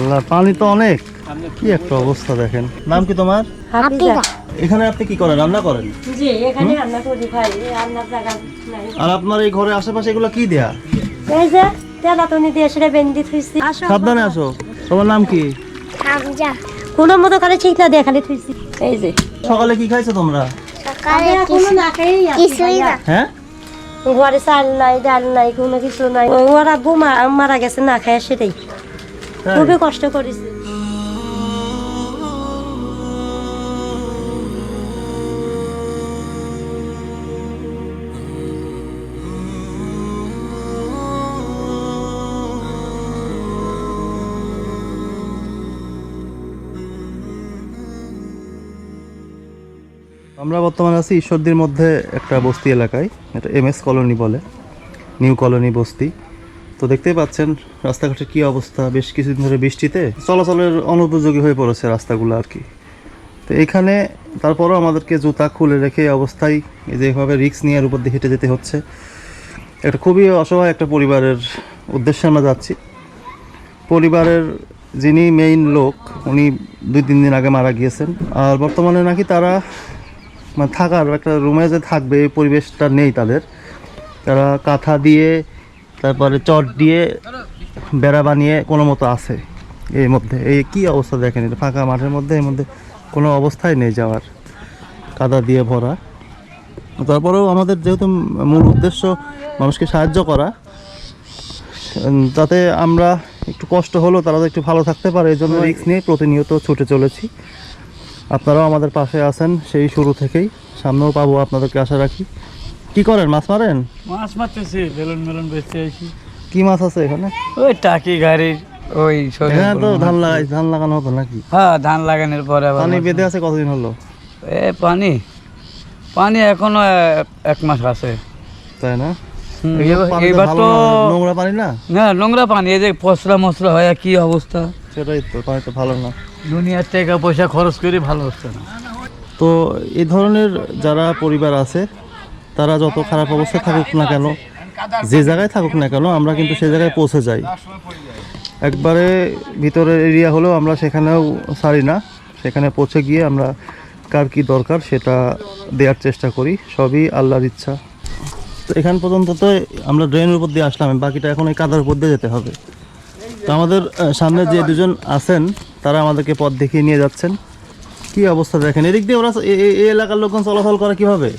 আল্লাহ পানি তো অনেক। কি একটা অবস্থা দেখেন। নাম কি তোমার? এখানে আপনি কি করেন? রান্না করেন? জি এখানে রান্না করি ভাই রান্নার জায়গা নাই। আর আপনার এই ঘরের আশেপাশে এগুলো কি দেয়া? এই যে দিয়ে সেটা বেন্দি থুইছি। আসো সাবধানে আসো। তোমার নাম কি? হাফিজা। কোনো মতো খালি ঠিক না দিয়ে খালি থুইছি। এই যে। সকালে কি খাইছো তোমরা? সকালে কোনো না খেয়েই কিছুই না। হ্যাঁ? ঘরে চাল নাই ডাল নাই কোনো কিছু নাই। ওর মারা গেছে না খায় সেটাই? খুবই কষ্ট করেছে। আমরা বর্তমানে আছি ঈশ্বরদীর মধ্যে একটা বস্তি এলাকায় এটা এম এস কলোনি বলে নিউ কলোনি বস্তি। তো দেখতেই পাচ্ছেন, রাস্তাঘাটের কি অবস্থা, বেশ কিছুদিন ধরে বৃষ্টিতে। চলাচলের অনুপযোগী হয়ে পড়েছে রাস্তাগুলো আর কি। তো এখানে তারপরও আমাদেরকে জুতা খুলে রেখে অবস্থায় এই যে এভাবে রিক্স নিয়ে উপর দিয়ে হেঁটে যেতে হচ্ছে। একটা খুবই অসহায় একটা পরিবারের উদ্দেশ্যে আমরা যাচ্ছি। পরিবারের যিনি মেইন লোক, উনি দুই তিন দিন আগে মারা গিয়েছেন। আর বর্তমানে নাকি তারা মানে থাকার একটা রুমে যে থাকবে, এই পরিবেশটা নেই তাদের। তারা কাঁথা দিয়ে তারপরে চট দিয়ে বেড়া বানিয়ে কোনো মতো আছে এর মধ্যে। এই কি অবস্থা দেখেন, এটা ফাঁকা মাঠের মধ্যে, এর মধ্যে কোনো অবস্থায় নেই যাওয়ার। কাদা দিয়ে ভরা। তারপরেও আমাদের যেহেতু মূল উদ্দেশ্য মানুষকে সাহায্য করা যাতে আমরা একটু কষ্ট হলেও তারা একটু ভালো থাকতে পারে, এই জন্য রিক্স নিয়ে প্রতিনিয়ত ছুটে চলেছি। আপনারাও আমাদের পাশে আছেন, সেই শুরু থেকেই। সামনেও পাবো আপনাদেরকে আশা রাখি। কি করেন মাছ মারেন? মাছ মারতেছি বেলুন মেলুন বেচতে আছি কি মাছ আছে এখানে? ওই টাকি গাড়ির ওই এখানে তো ধান। লাগাই ধান লাগানো হতো নাকি? হ্যাঁ ধান লাগানোর পরে পানি বেঁধে আছে কতদিন হলো? এ পানি। পানি এখনও এক- মাস আছে। তাই না? এবার- তো এবার ভালো তো না, নোংরা পানি না? না নোংরা পানি এই যে পচরা মশলা হয় কি অবস্থা? সেটাই তো পানি তো ভালো না। দুনিয়ার টাকা পয়সা খরচ করে ভালো হচ্ছে না। তো এই ধরনের যারা পরিবার আছে তারা যত খারাপ অবস্থায় থাকুক না কেন, যে জায়গায় থাকুক না কেন, আমরা কিন্তু সেই জায়গায় পৌঁছে যাই। একবারে ভিতরের এরিয়া হলেও আমরা সেখানেও ছাড়ি না। সেখানে পৌঁছে গিয়ে আমরা কার কি দরকার সেটা দেওয়ার চেষ্টা করি, সবই আল্লাহর ইচ্ছা। তো এখান পর্যন্ত তো আমরা ড্রেনের উপর দিয়ে আসলাম, বাকিটা এখন এই কাদার উপর দিয়ে যেতে হবে। তো আমাদের সামনে যে দুজন আছেন, তারা আমাদেরকে পথ দেখিয়ে নিয়ে যাচ্ছেন। কি অবস্থা দেখেন? এদিক দিয়ে ওরা এই এলাকার লোকজন চলাচল করে কীভাবে?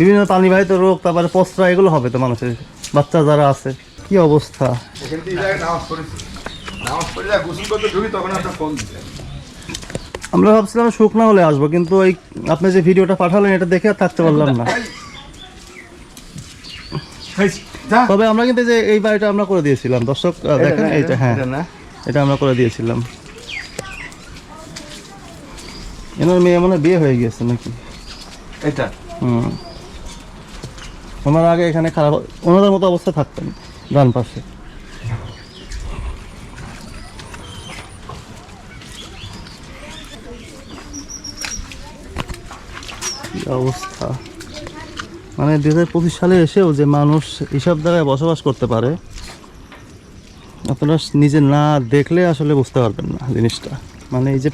বিভিন্ন পানিবাহিত রোগ তারপরে পস্ত্রা এগুলো হবে তো মানুষের। বাচ্চা যারা আছে কি অবস্থা? আমরা ভাবছিলাম শুকনা হলে আসব কিন্তু এই আপনি যে ভিডিওটা পাঠালেন এটা দেখে আর থাকতে পারলাম না। তবে আমরা কিন্তু যে এই বাড়িটা আমরা করে দিয়েছিলাম। দর্শক দেখেন এইটা হ্যাঁ এটা আমরা করে দিয়েছিলাম। এনার মেয়ে মনে বিয়ে হয়ে গিয়েছে নাকি? এটা। হুম। ওনার আগে এখানে খারাপ ওনাদের মতো অবস্থা থাকতেন ডান পাশে। অবস্থা? মানে দু হাজার পঁচিশ সালে এসেও যে মানুষ এইসব জায়গায় বসবাস করতে পারে, আপনারা নিজে না দেখলে আসলে বুঝতে পারবেন না জিনিসটা। মানে এই যে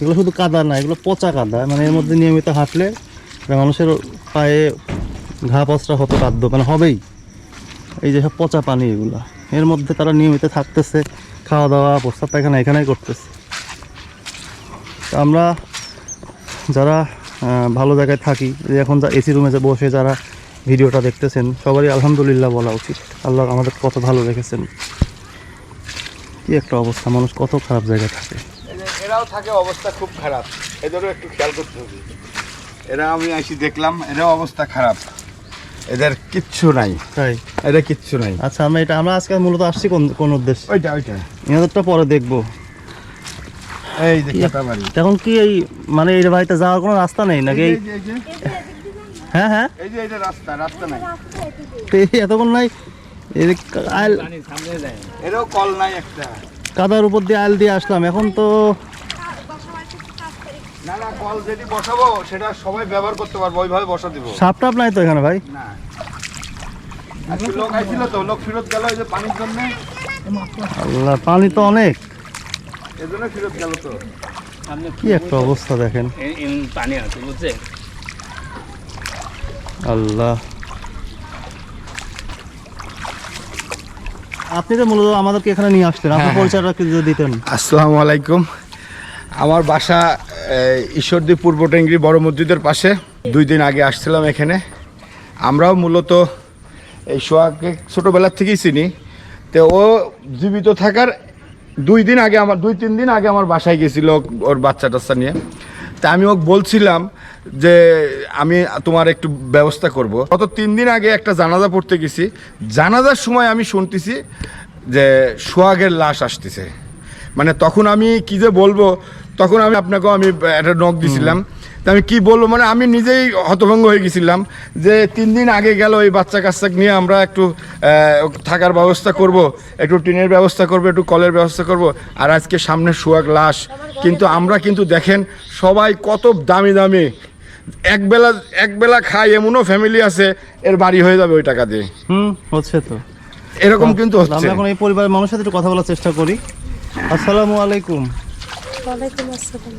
এগুলো শুধু কাদা না, এগুলো পচা কাদা। মানে এর মধ্যে নিয়মিত হাঁটলে মানুষের পায়ে ঘা পচরা হতে বাধ্য মানে হবেই। এই যে সব পচা পানি এগুলো, এর মধ্যে তারা নিয়মিত থাকতেছে, খাওয়া দাওয়া, প্রস্তাব পায়খানা এখানেই করতেছে। আমরা যারা ভালো জায়গায় থাকি, যে এখন যা এসি রুমে বসে যারা ভিডিওটা দেখতেছেন, সবারই আলহামদুলিল্লাহ বলা উচিত। আল্লাহ আমাদের কত ভালো রেখেছেন। কি একটা অবস্থা, মানুষ কত খারাপ জায়গায় থাকে। এরাও থাকে, অবস্থা খুব খারাপ। এদেরও একটু খেয়াল করতে হবে। এরা আমি আসি দেখলাম, এরাও অবস্থা খারাপ। এদের কিচ্ছু নাই। তাই? এদের কিচ্ছু নাই। আচ্ছা আমরা এটা আমরা আজকে মূলত আসছি কোন কোন উদ্দেশ্যে? ওইটা ওইটা। এনাদেরটা পরে দেখব। এই যে এখন কি এই মানে এই বাড়িতে যাওয়ার কোনো রাস্তা নেই নাকি? হ্যাঁ হ্যাঁ। এই যে এটা রাস্তা রাস্তা নাই। এই এতক্ষণ নাই? আইল এরাও কল নাই একটা। কাদার উপর দিয়ে আইল দিয়ে আসলাম। এখন তো না না কল যেটি বসাবো সেটা সবাই ব্যবহার করতে পারব ওইভাবে বসা দিব। সাপ টাপ নাই তো এখানে ভাই? না। লোক আইছিল তো লোক ফেরত গেল এই যে পানির জন্য। আল্লাহ পানি তো অনেক। এজন্য ফেরত গেল তো। কি একটা অবস্থা দেখেন। পানি আছে বুঝছে? আল্লাহ। আপনি তো মূলত আমাদেরকে এখানে নিয়ে আসলেন। আপনার পরিচয়টা কি যদি দিতেন। আসসালামু আলাইকুম। আমার বাসা ঈশ্বরদী পূর্ব টেঙ্গি বড় মসজিদের পাশে। দুই দিন আগে আসছিলাম এখানে। আমরাও মূলত এই সোহাগকে ছোটোবেলার থেকেই চিনি। তো ও জীবিত থাকার দুই দিন আগে আমার দুই, তিন দিন আগে আমার বাসায় গেছিল ওর বাচ্চা টাচ্চা নিয়ে। তা আমি ওকে বলছিলাম যে আমি তোমার একটু ব্যবস্থা করব। গত তিন দিন আগে একটা জানাজা পড়তে গেছি। জানাজার সময় আমি শুনতেছি যে সোহাগের লাশ আসতেছে। মানে তখন আমি কি যে বলব তখন আমি আপনাকেও আমি একটা নখ দিছিলাম। তা আমি কি বলব মানে আমি নিজেই হতভঙ্গ হয়ে গেছিলাম যে তিন দিন আগে গেল এই বাচ্চা কাচ্চা নিয়ে আমরা একটু থাকার ব্যবস্থা করব একটু টিনের ব্যবস্থা করব একটু কলের ব্যবস্থা করব আর আজকে সামনে সোয়াগ লাশ। কিন্তু আমরা কিন্তু দেখেন সবাই কত দামি দামি একবেলা একবেলা খাই এমনও ফ্যামিলি আছে এর বাড়ি হয়ে যাবে ওই টাকা দিয়ে। হুম হচ্ছে তো। এরকম কিন্তু হচ্ছে। আমরা এখন এই পরিবারের মানুষের সাথে একটু কথা বলার চেষ্টা করি। আসসালামু আলাইকুম। ওয়ালাইকুম আসসালাম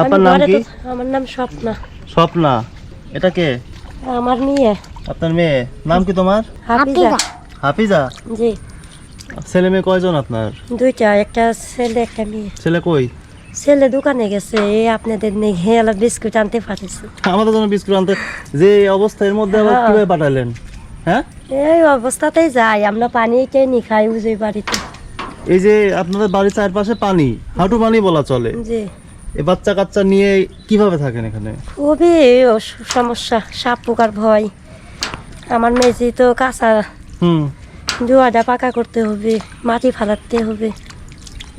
আপনার নাম কি? আমার নাম স্বপ্না। স্বপ্না। এটা কে? আমার মেয়ে। আপনার মেয়ে। নাম কি তোমার? হাফিজা। হাফিজা। জি। ছেলে মেয়ে কয়জন আপনার? দুইটা একটা ছেলে একটা মেয়ে। ছেলে কই? ছেলে দোকানে গেছে এই আপনাদের নেই হেলা বিস্কুট আনতে পাঠিয়েছে আমাদের জন্য বিস্কুট আনতে যে এই অবস্থা এর মধ্যে আবার হ্যাঁ। কীভাবে পাঠালেন? হ্যাঁ? এই অবস্থাতেই যাই আমরা পানি টেনি খাই বুঝি বাড়িতে। এই যে আপনাদের বাড়ির চারপাশে পানি হাঁটু পানি বলা চলে। জি। এই বাচ্চা কাচ্চা নিয়ে কীভাবে থাকেন এখানে? খুবই সমস্যা সাপ পোকার ভয়। আমার মেজি তো কাঁচা। হুম। জোয়াটা পাকা করতে হবে মাটি ফালাতে হবে।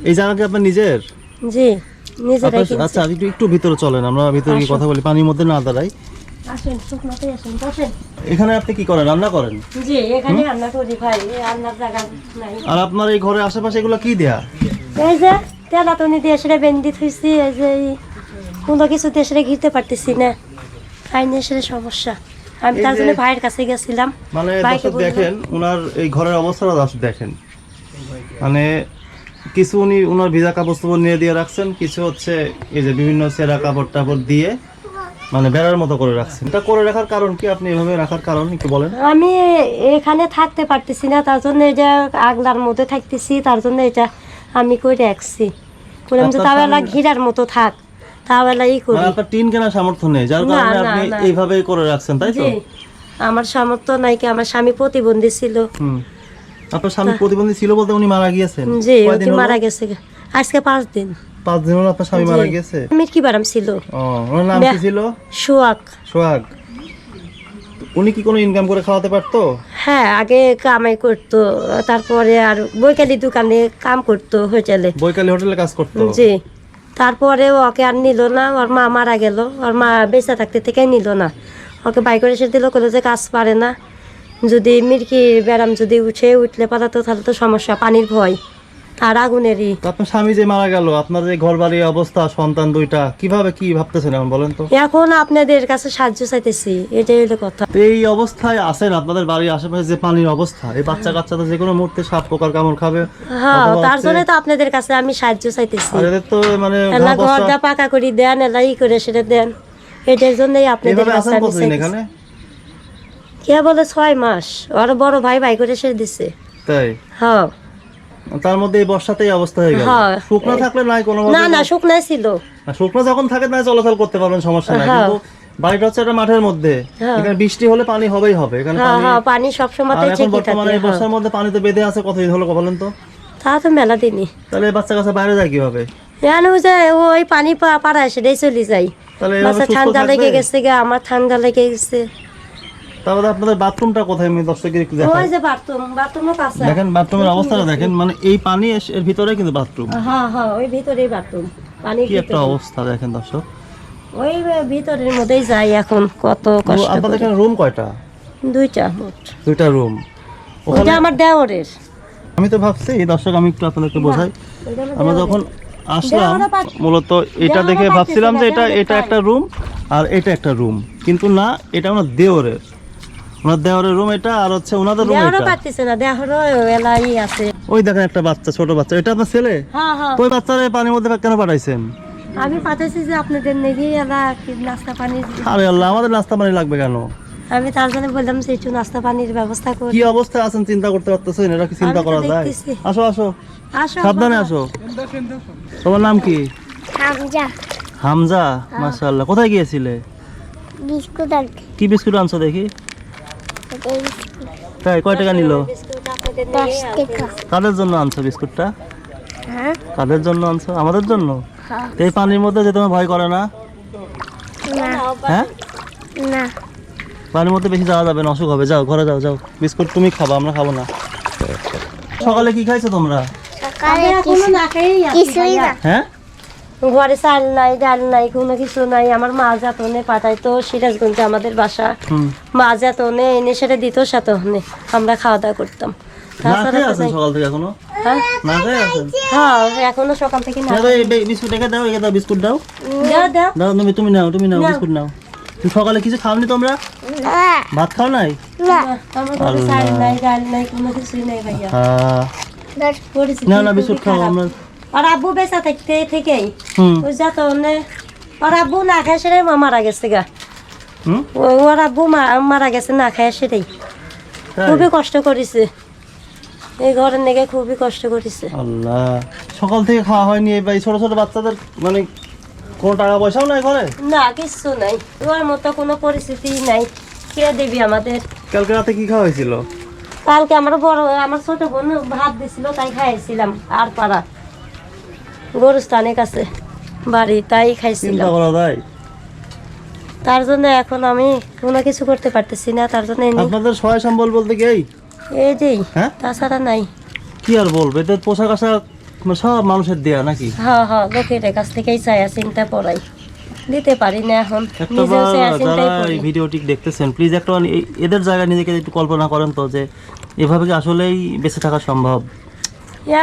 এই জায়গা কি আপনার নিজের? জি নিজেরাই আপনার- আচ্ছা একটু একটু ভিতরে চলেন আমরা ভিতরে গিয়ে কথা বলি পানির মধ্যে না দাঁড়াই। আসেন শুকনোতে আসেন বসেন। এখানে আপনি কি করেন? রান্না করেন? জি এখানে রান্না করি ভাই রান্নার জায়গা নাই। আর আপনার এই ঘরের আশেপাশে এগুলো কি দেয়া? এই যে তেলাতনি দিয়ে সেটা বেন্দি থইছি এই যে কোনো কিছু দিয়ে সেটা ঘিরতে পারতেছি না। সেটা সমস্যা। আমি তার জন্য ভাইয়ের কাছে গেছিলাম। মানে দর্শক দেখেন ওনার এই ঘরের অবস্থাটা দর্শক দেখেন। মানে কিছু উনি ওনার ভিজা কাপড় চোপড় নিয়ে দিয়ে রাখছেন কিছু হচ্ছে এই যে বিভিন্ন সেরা কাপড় টাপড় দিয়ে মানে বেড়ার মতো করে রাখছেন। এটা করে রাখার কারণ কি? আপনি এভাবে রাখার কারণ বলেন। আমি এখানে থাকতে পারতেছি না তার জন্য এটা আগলার মধ্যে থাকতেছি তার জন্য এটা আমি করে রাখছি। বললাম যে আপনার ঘিরার মতো থাক ই করি। মানে আপনার টিন কেনার সামর্থ্য নেই যার কারণে আপনি এইভাবে করে রাখছেন তাই তো? আমার সামর্থ্য নাই কি আমার স্বামী প্রতিবন্ধী ছিল। আপনার স্বামী প্রতিবন্ধী ছিল বলতে উনি মারা গিয়েছেন? জি মারা গেছে আজকে পাঁচ দিন। পাঁচ দিন হলো আপনার স্বামী মারা। গিয়েছে মিটকি বারাম ছিল? ও ওনার নাম কি ছিল? সোয়াক সোহাগ। উনি কি কোনো ইনকাম করে খাওয়াতে পারতো? হ্যাঁ আগে কামাই করতো তারপরে আর বৈকালি দোকানে কাম করতো হোটেলে। বৈকালী হোটেলে কাজ করতো? জি। তারপরে ওকে আর নিল না ওর মা মারা গেল ওর মা বেঁচে থাকতে থেকে নিল না। ওকে বাই করে এসে দিল কোনো যে কাজ পারে না। যদি মির্কি ব্যারাম যদি উঠে উঠলে পালাতো তাহলে তো সমস্যা পানির ভয়। আর আগুনেরই। আপনার স্বামী যে মারা গেল আপনার যে ঘর বাড়ির অবস্থা সন্তান দুইটা কীভাবে কি ভাবতেছেন এখন বলেন তো? এখন আপনাদের কাছে সাহায্য চাইতেছি এটাই হলো কথা। তো এই অবস্থায় আছেন আপনাদের বাড়ির আশেপাশে যে পানির অবস্থা এই বাচ্চা কাচ্চা তো যে কোনো মুহূর্তে সাপ পোকার কামড় খাবে হ্যাঁ তার জন্য তো আপনাদের কাছে আমি সাহায্য চাইতেছি। আর এদের তো মানে এলা ঘরটা পাকা করে দেন এলা ই করে সেটা দেন। এটার জন্যই আপনাদের কাছে আছেন আমি কতদিন চাইতেছি। এখানে? কে বলে ছয় মাস? ওর বড় ভাই ভাই করে সে দিছে। তাই? হ্যাঁ। তার মধ্যে এই বর্ষাতেই অবস্থা হয়ে গেল। হ্যাঁ। শুকনো থাকলে নাই কোনো না না শুকনাই ছিল। শুকনো যখন থাকে না চলাচল করতে পারবেন সমস্যা নাই। হ্যাঁ। কিন্তু বাড়িটা হচ্ছে একটা মাঠের মধ্যে। হ্যাঁ। এখানে বৃষ্টি হলে পানি হবেই হবে। এখানে পানি পানি সবসময় আর এখন বর্তমানে এই। বর্ষার মধ্যে পানিতে বেঁধে আছে কতদিন হলো বলেন তো? তা তো মেলা দিনই। তাহলে বাচ্চা কাছে বাইরে যায় কীভাবে? জানো যে ওই পানি পা- পাড়ায় সেটাই চলে যাই তাহলে ঠান্ডা লেগে গেছে গে আমার ঠান্ডা লেগে গেছে। তারপরে আপনাদের বাথরুমটা কোথায়? আমি দর্শকের একটু দেখাই। ওই যে বাথরুম বাথরুমও কাছে দেখেন বাথরুমের অবস্থাটা দেখেন। মানে এই পানি এর ভিতরে কিন্তু বাথরুম। হ্যাঁ হ্যাঁ ওই ভিতরেই বাথরুম। পানি কি একটা অবস্থা দেখেন দর্শক। ওই ভিতরের মধ্যেই যাই এখন কত কষ্ট আপনাদের এখানে রুম কয়টা? দুইটা দুইটা রুম ওটা আমার দেওরের। আমি তো ভাবছি এই দর্শক আমি একটু আপনাদেরকে বোঝাই। আমরা যখন আসলাম মূলত এটা দেখে ভাবছিলাম যে এটা এটা একটা রুম আর এটা একটা রুম কিন্তু না এটা আমরা দেওরের। ওনার দেওয়ারের রুম এটা আর হচ্ছে ওনাদের রুম এটা। পারতেছে না দেহরও এলাই আছে। ওই দেখেন একটা বাচ্চা ছোট বাচ্চা। এটা আপনার ছেলে? হ্যাঁ হ্যাঁ। ওই বাচ্চারে পানির মধ্যে কেন পাঠাইছেন? আমি পাঠাইছি যে আপনাদের নাকি এলা নাস্তা পানি আরে আল্লাহ আমাদের নাস্তা পানি লাগবে কেন? আমি তার জন্য বললাম যে একটু নাস্তা পানির ব্যবস্থা করি। কি অবস্থায় আছেন চিন্তা করতে পারতেছেন? এটা কি চিন্তা করা যায়? আসো। আসো আসো। সাবধানে আসো। তোমার নাম কি? হামজা। হামজা? মাশাআল্লাহ। কোথায় গিয়েছিলে? বিস্কুট আনতে। কি বিস্কুট আনছো দেখি? তাই কয় টাকা নিল? কাদের জন্য আনছো বিস্কুটটা? হ্যাঁ? কাদের জন্য আনছো? আমাদের জন্য? হ্যাঁ। এই পানির মধ্যে যে তোমার ভয় করে না? না। হ্যাঁ? না। পানির মধ্যে বেশি যাওয়া যাবে না অসুখ হবে। যাও ঘরে যাও যাও। বিস্কুট তুমি খাবা আমরা খাব না। সকালে কি খাইছো তোমরা? সকালে। না হ্যাঁ? ঘরে চাল নাই ডাল নাই কোনো কিছু নাই। আমার মা যাতনে পাঠাইতো সিরাজগঞ্জে আমাদের বাসা। মা যাতনে এনে সেটা দিত সাতনে। আমরা খাওয়া দাওয়া করতাম। এখনও? হ্যাঁ? হ্যাঁ সকাল থেকে না। বিস্কুট দাও দাও বিস্কুট দাও। দাও দাও। দাও তুমি তুমি নাও তুমি নাও। বিস্কুট নাও। সকালে কিছু খাওনি তোমরা? ভাত খাও নাই? না না বিস্কুট খাও আমরা আর আব্বু বেঁচা থাকতে থেকেই। হুম। ওই যাতনে আর আব্বু না খায় সেটাই মারা গেছে গা। ওর আব্বু মারা গেছে না খায় সেটাই। খুবই কষ্ট করেছে। এই ঘরের নেগে খুবই কষ্ট করেছে। আল্লাহ। সকাল থেকে খাওয়া হয়নি এই ছোট ছোট বাচ্চাদের মানে কোনো টাকা পয়সাও নাই ঘরে? না কিচ্ছু নাই। ওর মতো কোনো পরিস্থিতি নাই। কে দেবি আমাদের? কালকে রাতে কি খাওয়া হয়েছিল? কালকে আমার বড় আমার ছোট বোন ভাত দিছিল তাই খাইছিলাম। আর পাড়া। গরুস্থানের কাছে বাড়ি তাই খাইছিলাম। তার জন্য এখন আমি কোনো কিছু করতে পারতেছি না তার জন্য আপনাদের সহায় সম্বল বলতে কি এই? এই দেই হ্যাঁ? তাছাড়া নাই। কি আর বলব? এদের পোশাক আশাক মানে সব মানুষের দেয়া নাকি? হ্যাঁ হ্যাঁ লোকের কাছ থেকেই চায়া চিন্তা পড়াই। দিতে পারি না এখন নিজেও চায়া চিন্তাই এই পড়ি। ভিডিওটি দেখতেছেন প্লিজ একটা মানে এদের জায়গায় নিজেকে একটু কল্পনা করেন তো যে এভাবে কি আসলেই বেঁচে থাকা সম্ভব?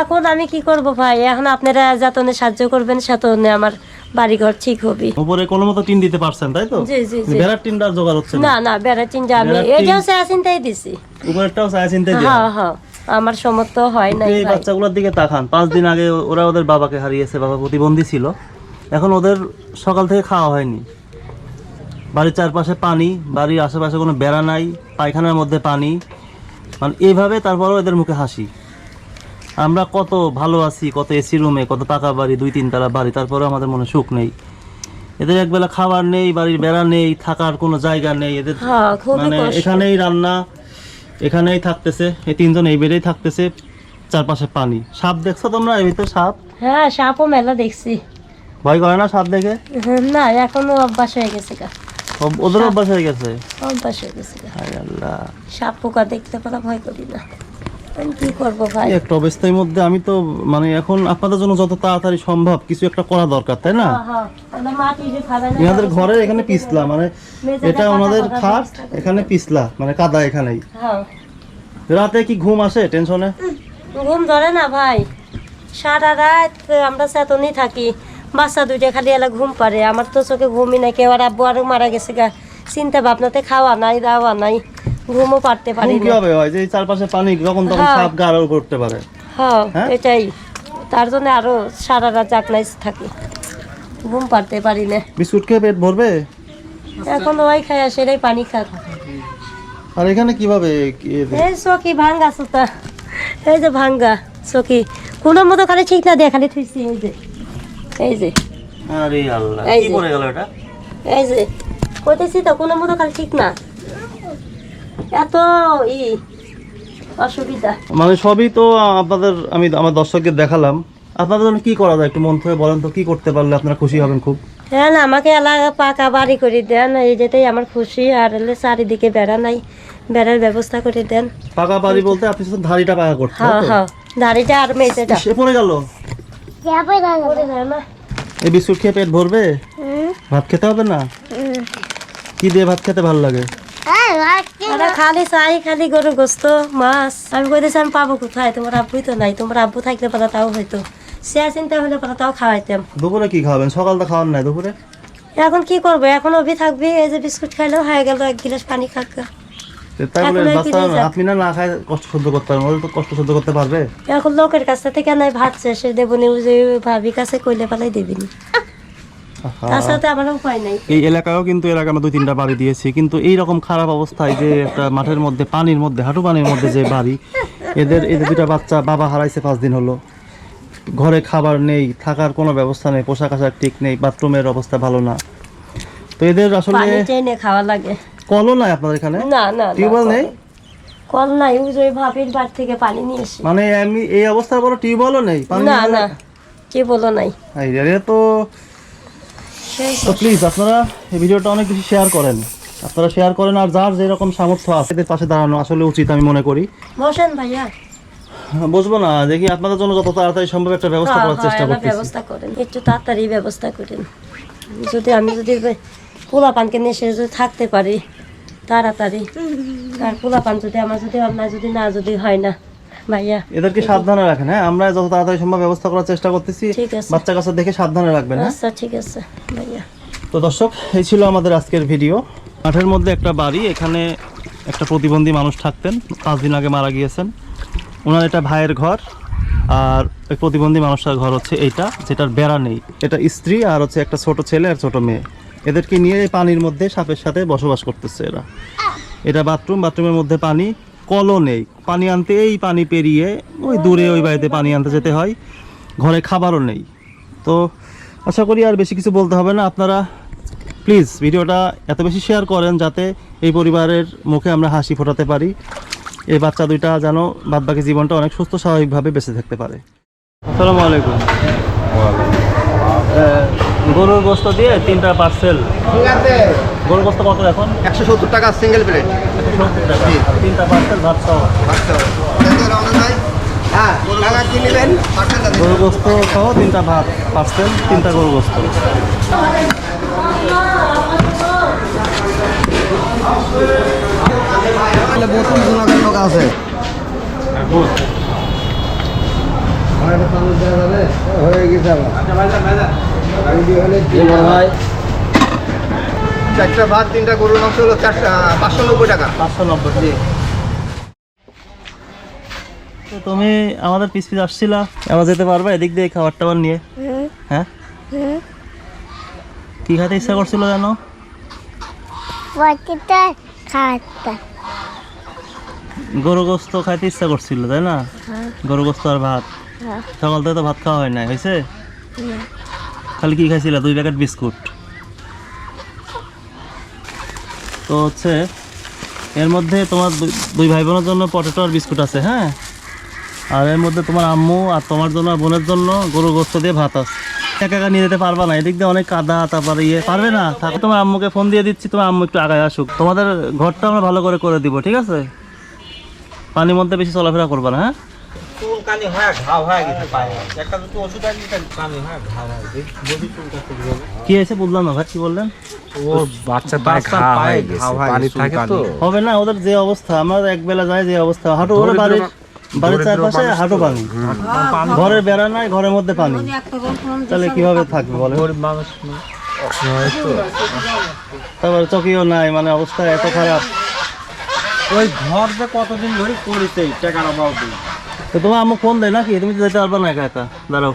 এখন আমি কি করব ভাই? এখন আপনারা যাতনে সাহায্য করবেন সাতনে আমার বাড়িঘর ঠিক হবে। উপরে কোনো মতো টিন দিতে পারছেন তাই তো? জি জি জি। বেড়ার টিনটার জোগাড় হচ্ছে না? না না বেড়া চিন্তা আমি বেড়ার এটাও চায়া চিন্তাই দিছি। উপরেরটাও চায় চিন্তা দিয়ে? হ্যাঁ হ্যাঁ আমার সমর্থ হয় নাই এই বাচ্চাগুলোর দিকে তাকান। পাঁচ দিন আগে ওরা ওদের বাবাকে হারিয়েছে বাবা প্রতিবন্ধী ছিল। এখন ওদের সকাল থেকে খাওয়া হয়নি। বাড়ির চারপাশে পানি বাড়ির আশেপাশে কোনো বেড়া নাই পায়খানার মধ্যে পানি। মানে এইভাবে তারপরও এদের মুখে হাসি। আমরা কত ভালো আছি কত এসি রুমে কত পাকা বাড়ি দুই তিনতলা বাড়ি তারপরে আমাদের মনে সুখ নেই। এদের একবেলা খাবার নেই বাড়ির বেড়া নেই থাকার কোনো জায়গা নেই এদের হ্যাঁ মানে এখানেই রান্না এখানেই থাকতেছে এই তিনজন এই বেডেই থাকতেছে চারপাশে পানি। সাপ দেখছ তোমরা এই ভিতরে সাপ? হ্যাঁ সাপও মেলা দেখছি। ভয় করে না সাপ দেখে? না এখনও অভ্যাস হয়ে গেছে গা। ওদের অভ্যাস হয়ে গেছে? অভ্যাস হয়ে গেছে হায় আল্লাহ। সাপ পোকা দেখতে পারা ভয় করি না। কি করব ভাই? একটা অবস্থার মধ্যে আমি তো মানে এখন আপনাদের জন্য যত তাড়াতাড়ি সম্ভব কিছু একটা করা দরকার তাই না? হ্যাঁ, হ্যাঁ। ওদের মাটি যে খাবে না, এনাদের ঘরে এখানে পিছলা মানে এটা ওনাদের খাট এখানে পিছলা মানে কাদা এখানেই। হ্যাঁ। রাতে কি ঘুম আসে টেনশনে? ঘুম ধরে না ভাই। সারা রাত আমরা চেতনই থাকি। বাচ্চা দুইটা খালি এলা ঘুম পারে আমার তো চোখে ঘুমই নাই। কেউ আর আব্বু আরও মারা গেছে গা। চিন্তা ভাবনাতে খাওয়া নাই দাওয়া নাই। ঘুমও পারতে পারি না কীভাবে হয়? যে চারপাশে পানি যখন তখন হ্যাঁ। সাপ গাড়ো করতে পারে। হ্যাঁ হ্যাঁ? এটাই। তার জন্য আরও সারা রাত জাগনাই থাকি। ঘুম পারতে পারি না বিস্কুট খেয়ে পেট ভরবে? এখন ওই খাই সেটাই পানি খা। আর এখানে কীভাবে এই চকি ভাঙ্গা সুতা। এই যে ভাঙ্গা চকি। কোনো মতো খালি ঠিক না দিয়ে খালি থুইছি এই যে। এই যে। আরে আল্লাহ কি। করে গেল এটা? এই যে। কইতেছি তো কোনো মতো খালি ঠিক না। এত ই অসুবিধা। মানে সবই তো আপনাদের আমি আমার দর্শককে দেখালাম। আপনাদের জন্য কি করা যায় একটু মন থেকে বলেন তো কি করতে পারলে আপনারা খুশি হবেন খুব? হ্যাঁ না, আমাকে এলাকা পাকা বাড়ি করে দেন এই যেটাই আমার খুশি আর হলে চারিদিকে বেড়া নাই বেড়ার ব্যবস্থা করে দেন। পাকা বাড়ি বলতে আপনি শুধু ধাড়িটা পাকা করতে হ্যাঁ হ্যাঁ দাড়িটা আর মেয়েটা সে পড়ে গেল। এই বিস্কুট খেয়ে পেট ভরবে? ভাত খেতে হবে না? কি দিয়ে ভাত খেতে ভালো লাগে? আরে খালি চাই খালি গরু গোস্ত মাছ। আমি কইতেছি আমি পাবো কোথায়? তোমার আব্বুই তো নাই তোমার আব্বু থাকলে পারা তাও হয়তো। সে চিন্তা হলে পারা তাও খাওয়াইতাম দুপুরে কি খাবেন? সকালটা খাওয়ার নাই দুপুরে এখন কি করব এখন অভি থাকবি এই যে বিস্কুট খাইলেও হয়ে গেল এক গিলাস পানি খাক। আপনি না না খায় কষ্ট সহ্য করতে পারবেন ওরা তো কষ্ট সহ্য করতে পারবে? এখন লোকের কাছ থেকে নাই ভাত শেষে দেবনি যে ভাবি কাছে কইলে পালাই দেবিনি। তার সাথে আমার উপায় নাই। এই এলাকায়ও কিন্তু আমরা দুই তিনটা বাড়ি দিয়েছি কিন্তু এই রকম খারাপ অবস্থায় যে একটা মাঠের মধ্যে পানির মধ্যে হাঁটু পানির মধ্যে যে বাড়ি এদের এদের দুটা বাচ্চা বাবা হারাইছে পাঁচ দিন হলো। ঘরে খাবার নেই থাকার কোনো ব্যবস্থা নেই পোশাক আশাক ঠিক নেই বাথরুমের অবস্থা ভালো না। তো এদের আসলে পানি খাওয়া লাগে। কলও নাই আপনাদের এখানে? না না না, টিউবওয়েল নেই? কল নাই ওই যে ভাবির বাড়ি থেকে পানি নিয়ে এসি। মানে এমনি এই অবস্থার পরে টিউবওয়েলও নেই? পানি না না কি বলো নাই। এই তো তো প্লিজ আপনারা এই ভিডিওটা অনেক বেশি শেয়ার করেন। আপনারা শেয়ার করেন আর যার যেরকম সামর্থ্য আছে এদের পাশে দাঁড়ানো আসলে উচিত আমি মনে করি। বসেন ভাইয়া। বুঝব না দেখি আপনাদের জন্য যত তাড়াতাড়ি সম্ভব একটা ব্যবস্থা করার হ্যাঁ, চেষ্টা করতেছি। ব্যবস্থা করেন একটু তাড়াতাড়ি ব্যবস্থা করেন। যদি আমি যদি পোলা পানকে নিয়ে সে যদি থাকতে পারি তাড়াতাড়ি। আর পোলা পান যদি আমার যদি আপনার যদি না যদি হয় না। ভাইয়া। এদেরকে সাবধানে রাখেন হ্যাঁ? আমরা যত তাড়াতাড়ি সম্ভব ব্যবস্থা করার চেষ্টা করতেছি। বাচ্চা কাছে দেখে সাবধানে রাখবেন হ্যাঁ? আচ্ছা ঠিক আছে ভাইয়া। তো দর্শক এই ছিল আমাদের আজকের ভিডিও। মাঠের মধ্যে একটা বাড়ি এখানে একটা প্রতিবন্ধী মানুষ থাকতেন পাঁচ দিন আগে মারা গিয়েছেন। ওনার এটা ভাইয়ের ঘর আর ওই প্রতিবন্ধী মানুষটার ঘর হচ্ছে এইটা যেটার বেড়া নেই। এটা স্ত্রী আর হচ্ছে একটা ছোট ছেলে আর ছোট মেয়ে। এদেরকে নিয়ে পানির মধ্যে সাপের সাথে বসবাস করতেছে এরা। এটা বাথরুম বাথরুমের মধ্যে পানি কলও নেই। পানি আনতে এই পানি পেরিয়ে ওই দূরে ওই বাড়িতে পানি আনতে যেতে হয়। ঘরে খাবারও নেই। তো আশা করি আর বেশি কিছু বলতে হবে না। আপনারা প্লিজ ভিডিওটা এত বেশি শেয়ার করেন যাতে এই পরিবারের মুখে আমরা হাসি ফোটাতে পারি। এই বাচ্চা দুইটা যেন বাদবাকি জীবনটা অনেক সুস্থ স্বাভাবিকভাবে বেঁচে থাকতে পারে। আসসালামু আলাইকুম। গরুর গোস্ত দিয়ে তিনটা পার্সেল ঠিক আছে। গরুর গোস্ত কত এখন? একশো সত্তর টাকা সিঙ্গেল প্লেট তিনটা পার্সেল ভাত সহ হ্যাঁ টাকা সহ তিনটা ভাত পার্সেল তিনটা গরু গোস্ত বোতল গুণাগার লোক আছে হয়ে গেছে চারটা ভাত তিনটা গরুর মাংস হলো চারশো পাঁচশো নব্বই টাকা। পাঁচশো নব্বই তো তুমি আমাদের পিস পিস আসছিলা আবার যেতে পারবা এদিক দিয়ে খাবার টাবার নিয়ে? হ্যাঁ? কি খাতে ইচ্ছা করছিল জানো? বটিতে গরু গোস্ত খাইতে ইচ্ছা করছিল তাই না? গরু গোস্ত আর ভাত। হ্যাঁ। সকাল থেকে তো ভাত খাওয়া হয় নাই হয়েছে খালি কি খাইছিলা? দুই প্যাকেট বিস্কুট। তো হচ্ছে এর মধ্যে তোমার দুই- ভাই বোনের জন্য পটেটো আর বিস্কুট আছে হ্যাঁ? আর এর মধ্যে তোমার আম্মু আর তোমার জন্য বোনের জন্য গরু গোস্ত দিয়ে ভাত আছে। একা একা নিয়ে যেতে পারবা না, এদিক দিয়ে অনেক কাদা, তারপরে ইয়ে পারবে না? থাকো, তোমার আম্মুকে ফোন দিয়ে দিচ্ছি, তোমার আম্মু একটু আগায় আসুক। তোমাদের ঘরটা আমরা ভালো করে করে দিব, ঠিক আছে? পানির মধ্যে বেশি চলাফেরা করবা না হ্যাঁ? কি হয়েছে বুঝলাম না ভাই কি বললেন? হবে না ওদের যে অবস্থা আমার এক বেলা যায় যে অবস্থা। হাঁটু ওর বাড়ির বাড়ির চারপাশে হাঁটু পানি। ঘরের বেড়া নাই ঘরের মধ্যে পানি। তাহলে কীভাবে থাকবে বলে তারপর চকিও নাই মানে অবস্থা এত খারাপ। ওই ঘর যে কতদিন ধরে করেছে টাকার অভাব তো তোমার আম্মু ফোন দেয় নাকি? তুমি তো যেতে পারবে না একা একা। দাঁড়াও।